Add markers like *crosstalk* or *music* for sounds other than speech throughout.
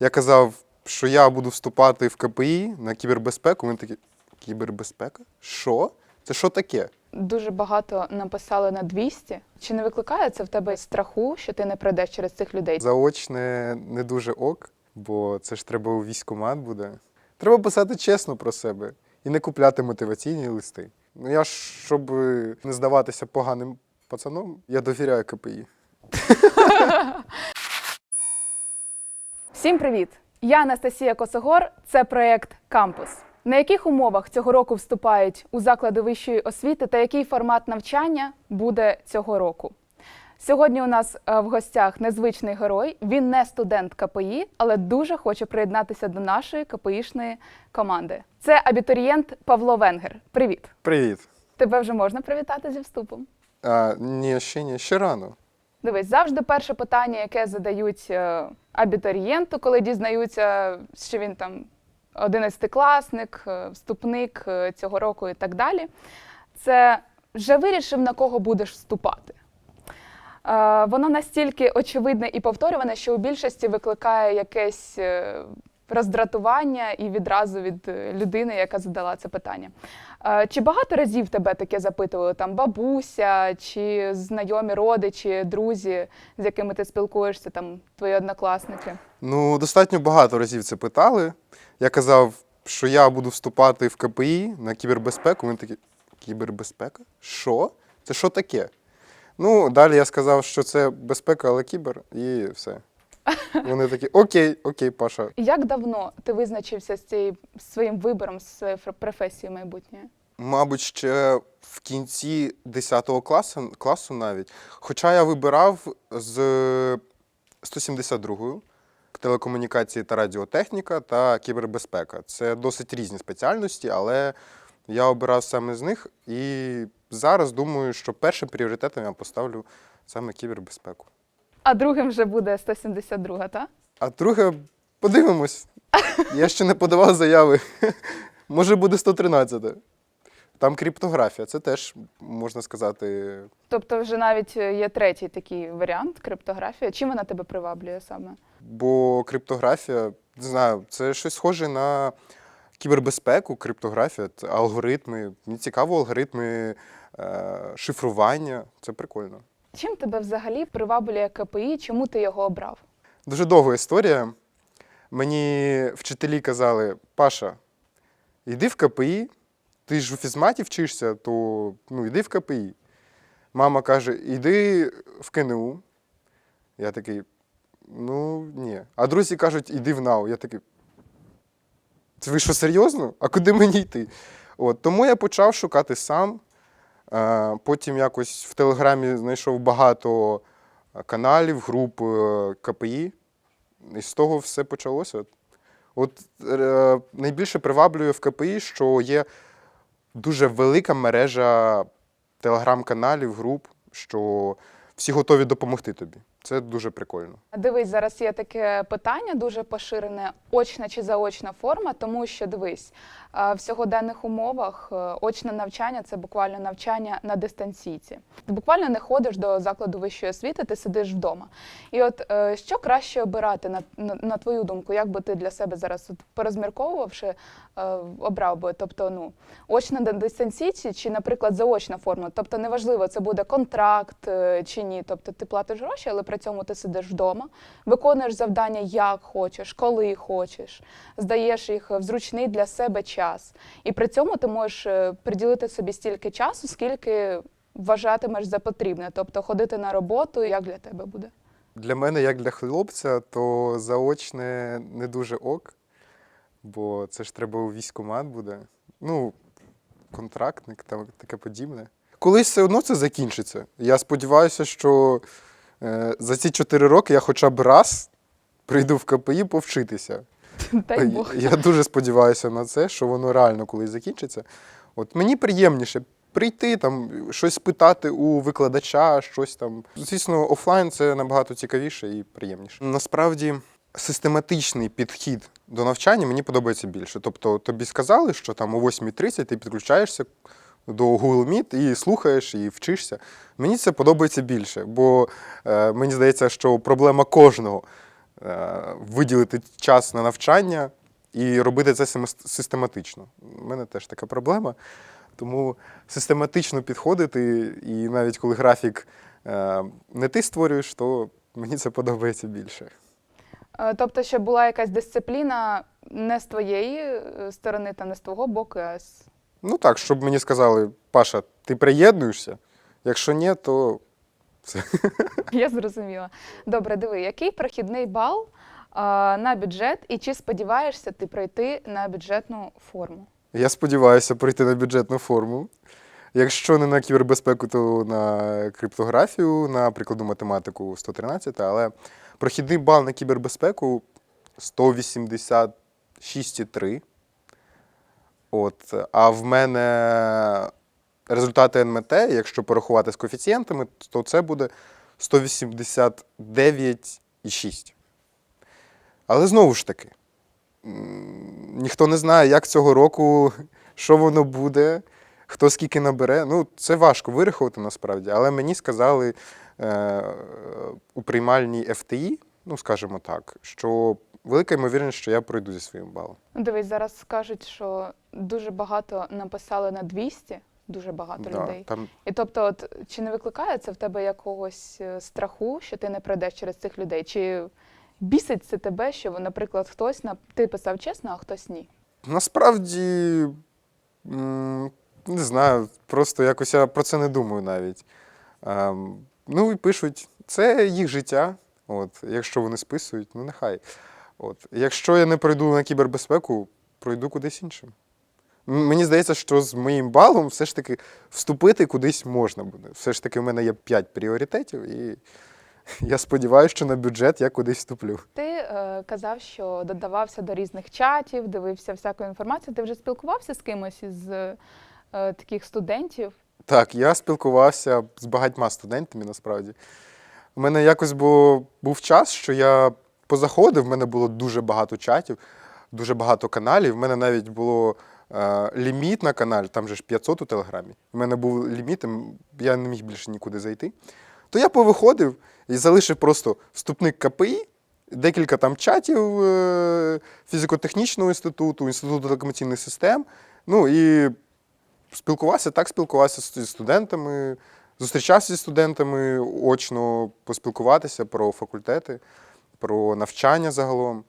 Я казав, що я буду вступати в КПІ на кібербезпеку. Вони такі, кібербезпека? Що? Це що таке? Дуже багато написали на 200. Чи не викликає це в тебе страху, що ти не пройдеш через цих людей? Заочне не дуже ок, бо це ж треба у військкомат буде. Треба писати чесно про себе і не купляти мотиваційні листи. Ну я ж, щоб не здаватися поганим пацаном, я довіряю КПІ. *laughs* Всім привіт! Я Анастасія Косогор. Це проєкт Кампус. На яких умовах цього року вступають у заклади вищої освіти та який формат навчання буде цього року? Сьогодні у нас е, в гостях незвичний герой. Він не студент КПІ, але дуже хоче приєднатися до нашої КПІшної команди. Це абітурієнт Павло Венгер. Привіт! Привіт. Тебе вже можна привітати зі вступом. А, ні, ще ні, ще рано. Дивись, завжди перше питання, яке задають е, абітурієнту, коли дізнаються, що він там 11-класник, е, вступник е, цього року і так далі. Це вже вирішив, на кого будеш вступати. Воно настільки очевидне і повторюване, що у більшості викликає якесь роздратування і відразу від е, людини, яка задала це питання. Чи багато разів тебе таке запитували там бабуся, чи знайомі родичі, друзі, з якими ти спілкуєшся, там твої однокласники? Ну, достатньо багато разів це питали. Я казав, що я буду вступати в КПІ на кібербезпеку. Вони такі, кібербезпека? Що? Це що таке? Ну, далі я сказав, що це безпека, але кібер, і все. Вони такі, окей, окей, Паша. Як давно ти визначився з цією з своїм вибором, з професією майбутньої? Мабуть, ще в кінці 10 класу, класу навіть. Хоча я вибирав з 172-ю телекомунікації та радіотехніка та кібербезпека. Це досить різні спеціальності, але я обирав саме з них. І зараз думаю, що першим пріоритетом я поставлю саме кібербезпеку. А другим вже буде 172, так? А друге, подивимось. Я ще не подавав заяви. Може буде 113. Там криптографія, це теж можна сказати. Тобто, вже навіть є третій такий варіант криптографія. Чим вона тебе приваблює саме? Бо криптографія, не знаю, це щось схоже на кібербезпеку, криптографія, алгоритми. Мені цікаво алгоритми е, шифрування. Це прикольно. Чим тебе взагалі приваблює КПІ? Чому ти його обрав? Дуже довга історія. Мені вчителі казали: Паша, йди в КПІ, ти ж у фізматі вчишся, то ну, йди в КПІ. Мама каже, йди в КНУ. Я такий, ну ні. А друзі кажуть, йди в НАУ. Я такий. Це ви що, серйозно? А куди мені йти? От, тому я почав шукати сам. Е, Потім якось в Телеграмі знайшов багато каналів, груп е, КПІ. І з того все почалося. От е, найбільше приваблює в КПІ, що є дуже велика мережа телеграм-каналів, груп, що всі готові допомогти тобі. Це дуже прикольно. Дивись, зараз є таке питання дуже поширене: очна чи заочна форма, тому що дивись, в сьогоденних умовах е, очне навчання це буквально навчання на дистанційці. Ти буквально не ходиш до закладу вищої освіти, ти сидиш вдома. І от е, що краще обирати на, на, на твою думку, як би ти для себе зараз от, порозмірковувавши, е, обрав би? Тобто, ну, очна на дистанційці чи, наприклад, заочна форма. Тобто, неважливо, це буде контракт чи ні. Тобто ти платиш гроші, але при цьому ти сидиш вдома, виконуєш завдання як хочеш, коли хочеш, здаєш їх в зручний для себе час. І при цьому ти можеш е, приділити собі стільки часу, скільки вважатимеш за потрібне. Тобто ходити на роботу, як для тебе буде. Для мене, як для хлопця, то заочне не дуже ок, бо це ж треба у військкомат буде. Ну, контрактник та таке подібне. Колись все одно це закінчиться. Я сподіваюся, що за ці чотири роки я хоча б раз прийду в КПІ повчитися. Дай Бог. Я дуже сподіваюся на це, що воно реально колись закінчиться. От мені приємніше прийти, там, щось спитати у викладача, щось там. Звісно, офлайн це набагато цікавіше і приємніше. Насправді, систематичний підхід до навчання мені подобається більше. Тобто, тобі сказали, що там о 8.30 ти підключаєшся до Google Meet і слухаєш, і вчишся. Мені це подобається більше, бо е, мені здається, що проблема кожного е, виділити час на навчання і робити це систематично. У мене теж така проблема. Тому систематично підходити, і навіть коли графік е, не ти створюєш, то мені це подобається більше. Е, Тобто, щоб була якась дисципліна не з твоєї е, сторони та не з твого боку, а з Ну так, щоб мені сказали, Паша, ти приєднуєшся? Якщо ні, то Я зрозуміла. Добре, диви, який прохідний бал а, на бюджет, і чи сподіваєшся ти пройти на бюджетну форму? я сподіваюся прийти на бюджетну форму. Якщо не на кібербезпеку, то на криптографію, на прикладу математику 113, але прохідний бал на кібербезпеку 186,3. От. А в мене результати НМТ, якщо порахувати з коефіцієнтами, то це буде 189,6. Але знову ж таки, ніхто не знає, як цього року, що воно буде, хто скільки набере. Ну, це важко вирахувати насправді, але мені сказали е, у приймальній FTI, ну, скажімо так, що велика ймовірність, що я пройду зі своїм балом. Ну, Дивись, зараз скажуть, що дуже багато написали на 200, дуже багато Да, людей. там І тобто, от, чи не викликає це в тебе якогось е, страху, що ти не пройдеш через цих людей? Чи бісить це тебе, що, наприклад, хтось на ти писав чесно, а хтось ні? Насправді, м, не знаю, просто якось я про це не думаю навіть. Ем, ну і пишуть, це їх життя. От, якщо вони списують, ну нехай. От. Якщо я не пройду на кібербезпеку, пройду кудись іншим. Мені здається, що з моїм балом все ж таки вступити кудись можна буде. Все ж таки, в мене є 5 пріоритетів, і я сподіваюся, що на бюджет я кудись вступлю. Ти е, казав, що додавався до різних чатів, дивився всяку інформацію. Ти вже спілкувався з кимось із е, таких студентів? Так, я спілкувався з багатьма студентами насправді. У мене якось було, був час, що я позаходив, в мене було дуже багато чатів, дуже багато каналів. В мене навіть було е, ліміт на каналі, там же ж 500 у Телеграмі. У мене був ліміт, я не міг більше нікуди зайти. То я повиходив і залишив просто вступник КПІ, декілька там чатів е, фізико-технічного інституту, інституту телекомунікаційних систем. Ну і спілкувався, так спілкувався з студентами, зустрічався зі студентами очно поспілкуватися про факультети, про навчання загалом.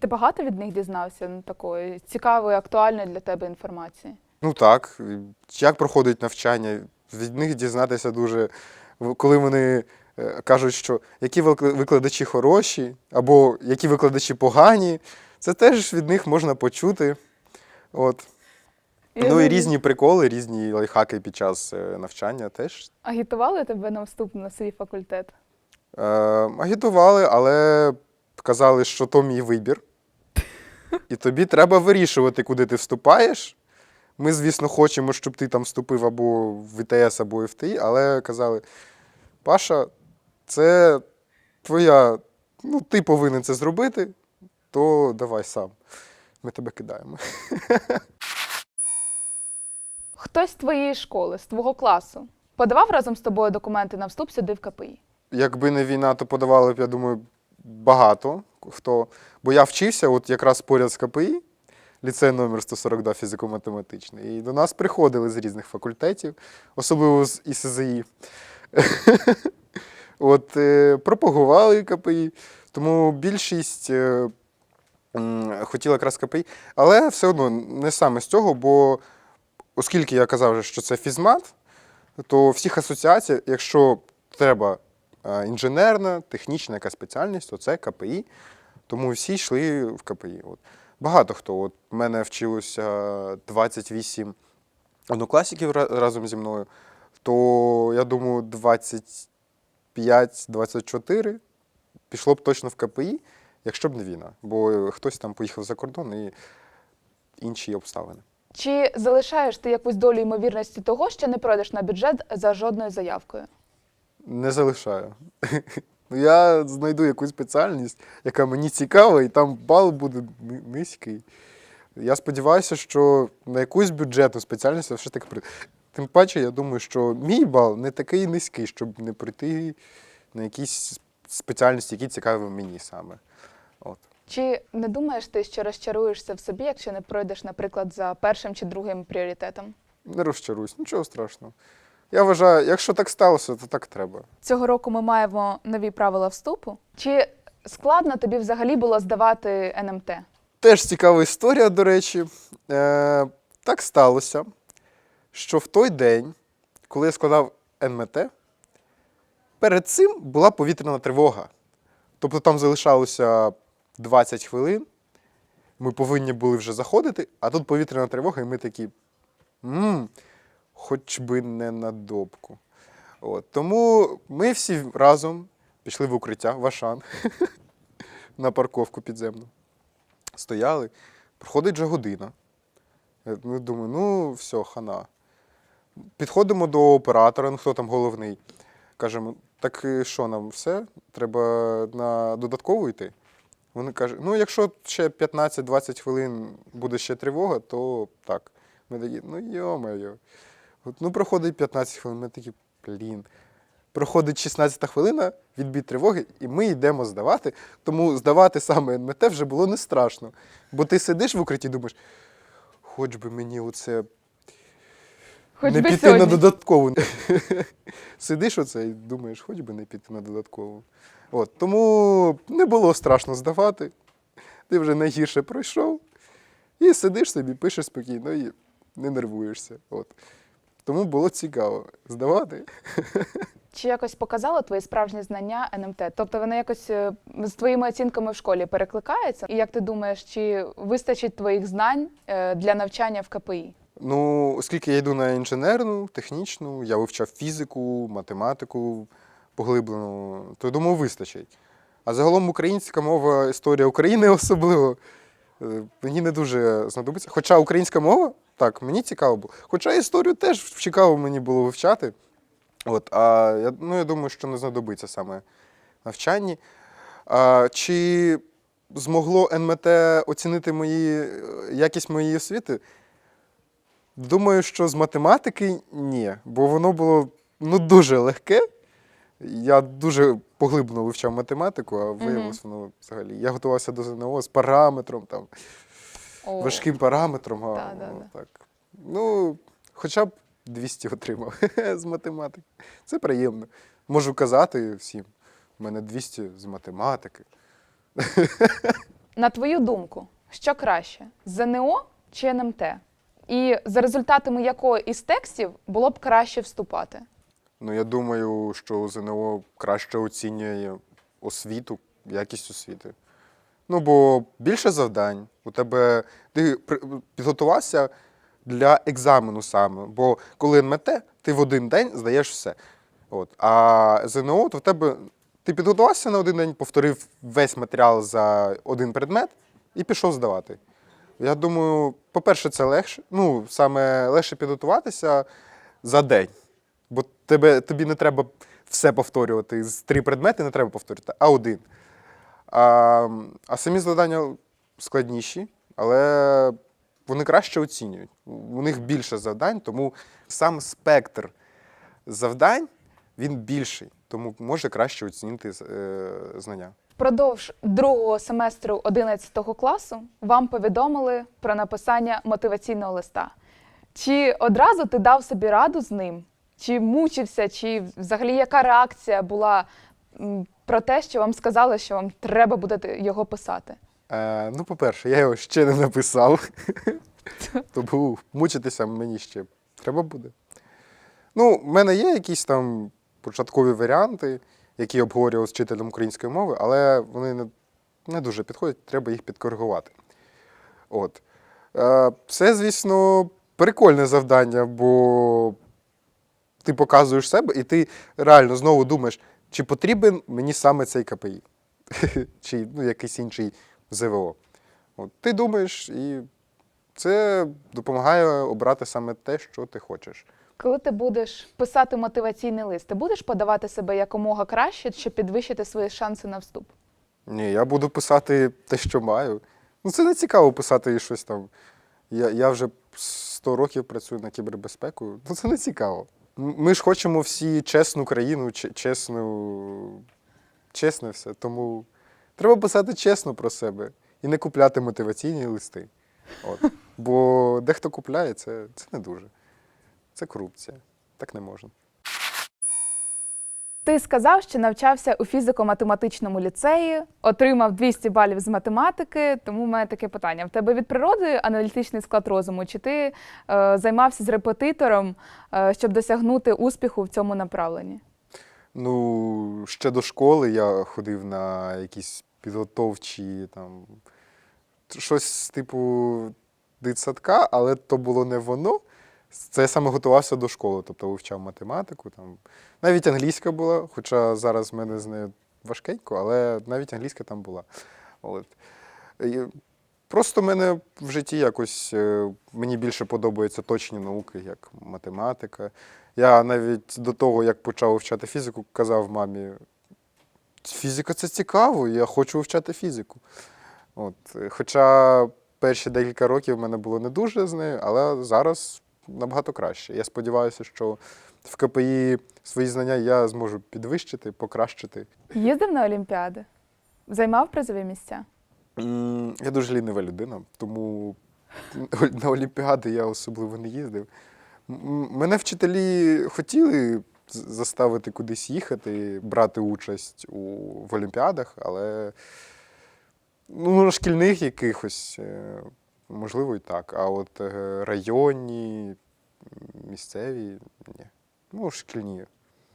Ти багато від них дізнався ну, такої цікавої, актуальної для тебе інформації? Ну так, як проходить навчання, від них дізнатися дуже, коли вони е, кажуть, що які викладачі хороші, або які викладачі погані, це теж від них можна почути. От. Ну і різні приколи, різні лайфхаки під час е, навчання теж Агітували тебе на вступ на свій факультет? Е, агітували, але казали, що то мій вибір. І тобі треба вирішувати, куди ти вступаєш. Ми, звісно, хочемо, щоб ти там вступив або в ІТС, або в ФТІ, але казали: Паша, це твоя, ну, ти повинен це зробити, то давай сам. Ми тебе кидаємо. Хтось з твоєї школи, з твого класу, подавав разом з тобою документи на вступ сюди в КПІ? Якби не війна, то подавали б, я думаю, багато хто. Бо я вчився от якраз поряд з КПІ, ліцей номер 142 фізико-математичний. І до нас приходили з різних факультетів, особливо з ІСЗІ. *laughs* От, е, пропагували КПІ, тому більшість е, хотіла якраз КПІ. Але все одно не саме з цього, бо оскільки я казав, що це фізмат, то всіх асоціацій, якщо треба інженерна, технічна якась спеціальність, то це КПІ. Тому всі йшли в КПІ. От. Багато хто. От в мене вчилося 28 однокласників разом зі мною, то я думаю, 25-24 пішло б точно в КПІ, якщо б не війна. Бо хтось там поїхав за кордон і інші обставини. Чи залишаєш ти якусь долю ймовірності того, що не пройдеш на бюджет за жодною заявкою? Не залишаю. *laughs* Я знайду якусь спеціальність, яка мені цікава, і там бал буде низький. Я сподіваюся, що на якусь бюджетну спеціальність я все ж таки прийду. Тим паче, я думаю, що мій бал не такий низький, щоб не прийти на якісь спеціальності, які цікаві мені саме. От. Чи не думаєш ти, що розчаруєшся в собі, якщо не пройдеш, наприклад, за першим чи другим пріоритетом? Не розчаруюсь, нічого страшного. Я вважаю, якщо так сталося, то так треба. Цього року ми маємо нові правила вступу. Чи складно тобі взагалі було здавати НМТ? Теж цікава історія, до речі. Е, так сталося, що в той день, коли я складав НМТ, перед цим була повітряна тривога. Тобто там залишалося 20 хвилин, ми повинні були вже заходити, а тут повітряна тривога, і ми такі. Мм, хоч би не на добку. От, тому ми всі разом пішли в укриття в Ашан *laughs* на парковку підземну стояли. Проходить вже година. Ну, думаю, ну все, хана. Підходимо до оператора, ну хто там головний. Кажемо, так що нам все? Треба на додаткову йти? Вони кажуть, ну якщо ще 15-20 хвилин буде ще тривога, то так. Ми такі, ну йо-моє. От, Ну, проходить 15 хвилин, ми такі, блін. Проходить 16 хвилина, відбій тривоги, і ми йдемо здавати. Тому здавати саме НМТ вже було не страшно. Бо ти сидиш в укритті і думаєш, хоч би мені оце Хоч не би піти сьогодні. на додаткову. *laughs* Сидиш оце і думаєш, хоч би не піти на додаткову. От, тому не було страшно здавати. Ти вже найгірше пройшов, і сидиш собі, пишеш спокійно і не нервуєшся. От. Тому було цікаво здавати. Чи якось показало твої справжні знання НМТ? Тобто вони якось е, з твоїми оцінками в школі перекликаються? І як ти думаєш, чи вистачить твоїх знань е, для навчання в КПІ? Ну, оскільки я йду на інженерну, технічну, я вивчав фізику, математику поглиблену, то думаю, вистачить. А загалом українська мова, історія України особливо, е, мені не дуже знадобиться. Хоча українська мова, так, мені цікаво було. Хоча історію теж цікаво мені було вивчати. От, а я, ну, я думаю, що не знадобиться саме навчанні. А, чи змогло НМТ оцінити мої, якість моєї освіти? Думаю, що з математики ні, бо воно було ну, дуже легке. Я дуже поглиблено вивчав математику, а виявилось воно взагалі. Я готувався до ЗНО з параметром, там, О, важким параметром. А, Да, да, ну, да. так. ну, хоча б 200 отримав *laughs* з математики. Це приємно. Можу казати всім. У мене 200 з математики. *laughs* На твою думку, що краще ЗНО чи НМТ? І за результатами якого із текстів було б краще вступати? Ну, я думаю, що ЗНО краще оцінює освіту, якість освіти. Ну, бо більше завдань. У тебе ти підготувався для екзамену саме. Бо коли НМТ, ти в один день здаєш все. От. А ЗНО, то в тебе ти підготувався на один день, повторив весь матеріал за один предмет і пішов здавати. Я думаю, по-перше, це легше. Ну, саме легше підготуватися за день. Бо тебе, тобі не треба все повторювати. З три предмети не треба повторювати, а один. А, а самі завдання складніші, але вони краще оцінюють. У них більше завдань, тому сам спектр завдань він більший, тому може краще оцінити е, знання. Впродовж другого семестру 11 класу вам повідомили про написання мотиваційного листа. Чи одразу ти дав собі раду з ним? Чи мучився, чи взагалі яка реакція була про те, що вам сказали, що вам треба буде його писати? Е, ну, по-перше, я його ще не написав. *laughs* Тому мучитися мені ще треба буде. Ну, в мене є якісь там початкові варіанти, які обговорював з вчителем української мови, але вони не, не дуже підходять, треба їх підкоригувати. От. Е, це, звісно, прикольне завдання, бо ти показуєш себе, і ти реально знову думаєш, чи потрібен мені саме цей КПІ, *laughs* чи ну, якийсь інший ЗВО. От, ти думаєш, і це допомагає обрати саме те, що ти хочеш. Коли ти будеш писати мотиваційний лист, ти будеш подавати себе якомога краще, щоб підвищити свої шанси на вступ? Ні, я буду писати те, що маю. Ну, це не цікаво писати щось там. Я, я вже 100 років працюю на кібербезпеку. Ну, це не цікаво. Ми ж хочемо всі чесну країну, че- чесну чесне все. Тому треба писати чесно про себе і не купляти мотиваційні листи. От. Бо дехто купляє, це, це не дуже. Це корупція. Так не можна. Ти сказав, що навчався у фізико-математичному ліцеї, отримав 200 балів з математики. Тому в мене таке питання: в тебе від природи аналітичний склад розуму, чи ти е, займався з репетитором, е, щоб досягнути успіху в цьому направленні? Ну, ще до школи я ходив на якісь підготовчі там щось типу дитсадка, але то було не воно. Це я саме готувався до школи, тобто вивчав математику. Там. Навіть англійська була, хоча зараз в мене з нею важкенько, але навіть англійська там була. От. І Просто мене в житті якось е, мені більше подобаються точні науки, як математика. Я навіть до того, як почав вивчати фізику, казав мамі: фізика це цікаво, я хочу вивчати фізику. От. Хоча перші декілька років в мене було не дуже з нею, але зараз набагато краще. Я сподіваюся, що в КПІ свої знання я зможу підвищити, покращити. Їздив на Олімпіади, займав призові місця. Я дуже лінива людина, тому на Олімпіади я особливо не їздив. Мене вчителі хотіли заставити кудись їхати, брати участь у, в Олімпіадах, але ну, на шкільних якихось, е, можливо, і так. А от е, районні, місцеві ні. Ну, шкільні.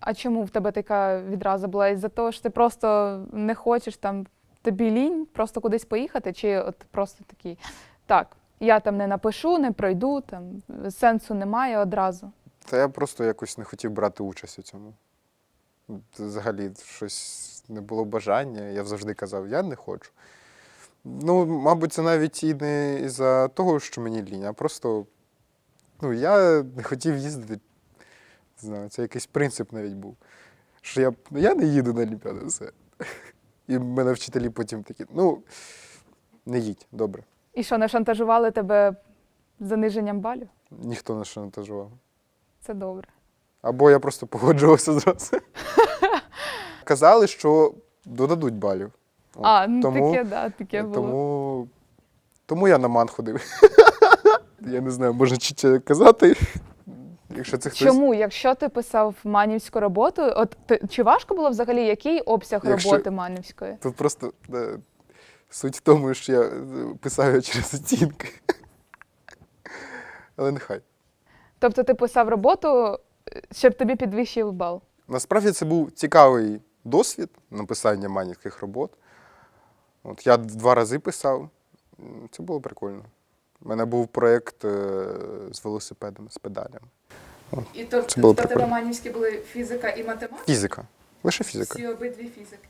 А чому в тебе така відразу була? Із-за того, що ти просто не хочеш там тобі лінь просто кудись поїхати, чи от просто такий так, я там не напишу, не пройду, там сенсу немає одразу. Та я просто якось не хотів брати участь у цьому. Взагалі, щось не було бажання. Я завжди казав, я не хочу. Ну, мабуть, це навіть і не із-за того, що мені лінь, а просто ну, я не хотів їздити. Не знаю, це якийсь принцип навіть був. Що я, ну, я не їду на Олімпіаду, все. І мене вчителі потім такі, ну, не їдь, добре. І що, не шантажували тебе заниженням балів? Ніхто не шантажував. Це добре. Або я просто погоджувався зразу. *laughs* Казали, що додадуть балів. А, ну тому, таке, да, таке було. тому, тому я на ман ходив. *laughs* я не знаю, можна чи це казати. Якщо це хтось. Чому, якщо ти писав манівську роботу, от ти, чи важко було взагалі який обсяг Якщо- роботи манівської? Тут просто е, суть в тому, що я е, писав *laughs* через оцінки. Але нехай. Тобто ти писав роботу, е, щоб тобі підвищив бал. Насправді це був цікавий досвід написання манівських робот. От я два рази писав. Це було прикольно. У мене був проєкт е, з велосипедом, з педалями. І то Це було в тебе манівські були фізика і математика? Фізика. Лише фізика. обидві фізики.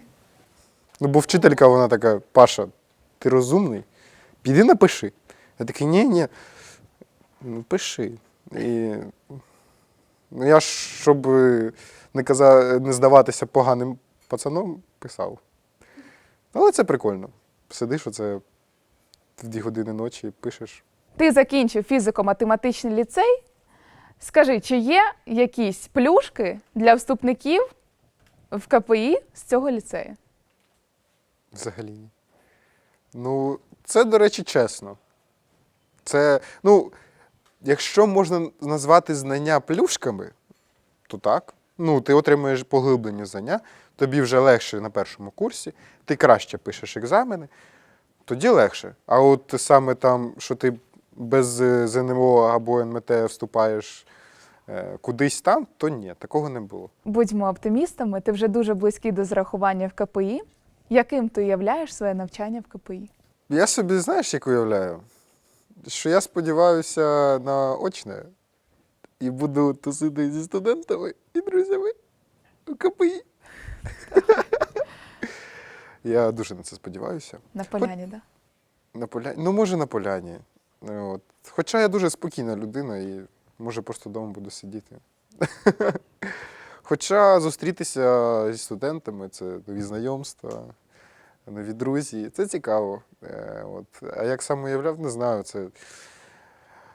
Ну, бо вчителька, вона така, Паша, ти розумний? Піди напиши. Я такий, ні, ні. Ну, пиши. І, ну, я ж, щоб не, каза, не здаватися поганим пацаном, писав. Але це прикольно. Сидиш оце в дві години ночі, пишеш. Ти закінчив фізико-математичний ліцей. Скажи, чи є якісь плюшки для вступників в КПІ з цього ліцею? Взагалі ні. Ну, це, до речі, чесно. Це, ну, якщо можна назвати знання плюшками, то так. Ну, ти отримуєш поглиблені знання, тобі вже легше на першому курсі, ти краще пишеш екзамени, тоді легше. А от саме там, що ти без е, ЗНО або НМТ вступаєш е, кудись там, то ні, такого не було. Будьмо оптимістами, ти вже дуже близький до зарахування в КПІ. Яким ти уявляєш своє навчання в КПІ? Я собі, знаєш, як уявляю, що я сподіваюся на очне і буду тусити зі студентами і друзями у КПІ. *laughs* Я дуже на це сподіваюся. На поляні, да? На поляні. Ну, може, на поляні. От. Хоча я дуже спокійна людина і може просто вдома буду сидіти. *laughs* Хоча зустрітися зі студентами це нові знайомства, нові друзі. Це цікаво. Е, От. А як сам уявляв, не знаю. Це...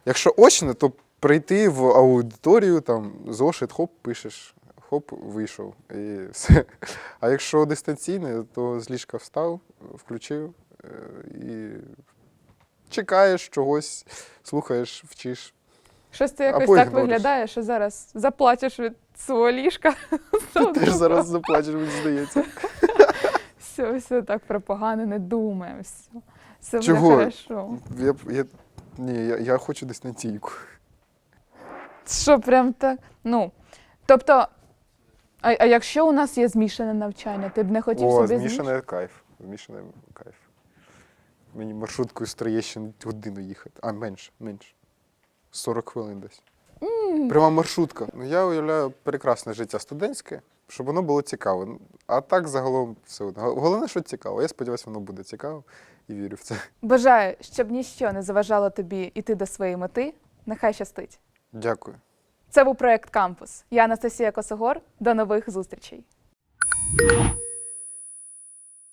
Якщо очне, то прийти в аудиторію, там зошит, хоп, пишеш, хоп, вийшов і все. А якщо дистанційне, то з ліжка встав, включив е, і чекаєш чогось, слухаєш, вчиш. Щось А якось так говориш. виглядає, що зараз заплачеш від свого ліжка. *laughs* Ти теж зараз заплачеш, мені здається. *laughs* Все, все так про погане не думаємо. Все, все буде хорошо. Я, я, ні, я, я хочу дистанційку. Що прям так. Ну, тобто, а, а якщо у нас є змішане навчання, ти б не хотів О, собі змішане кайф. Змішане кайф. Мені маршруткою з Троєщини годину їхати. А, менше, менше. 40 хвилин десь. Пряма маршрутка. Ну, я уявляю прекрасне життя студентське, щоб воно було цікаво. А так загалом все одно. Головне, що цікаво. Я сподіваюся, воно буде цікаво і вірю в це. Бажаю, щоб ніщо не заважало тобі йти до своєї мети. Нехай щастить. Дякую. Це був проект Кампус. Я Анастасія Косогор. До нових зустрічей.